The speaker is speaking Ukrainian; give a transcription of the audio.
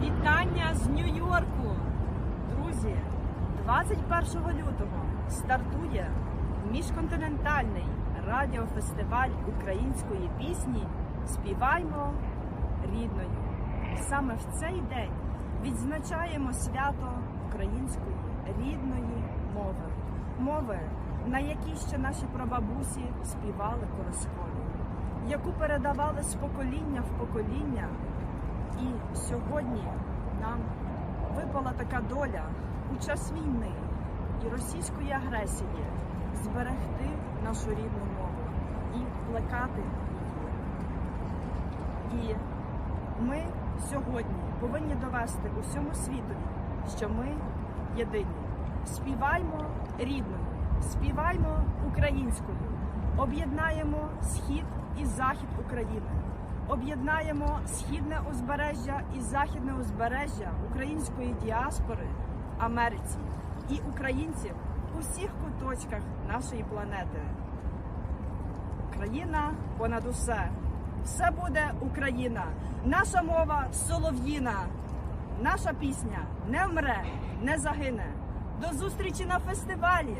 Вітання з Нью-Йорку! Друзі, 21 лютого стартує міжконтинентальний радіофестиваль української пісні Співаймо рідною. Саме в цей день відзначаємо свято української рідної мови. Мови, на якій ще наші прабабусі співали колискові, яку передавали з покоління в покоління. І сьогодні нам випала така доля у час війни і російської агресії зберегти нашу рідну мову і плекати її. І ми сьогодні повинні довести усьому світові, що ми єдині. Співаймо рідною, співаймо українською, об'єднаємо схід і захід України. Об'єднаємо східне узбережжя і західне узбережжя української діаспори в Америці і українців у всіх куточках нашої планети. Україна понад усе. Все буде Україна. Наша мова солов'їна. Наша пісня не вмре, не загине. До зустрічі на фестивалі.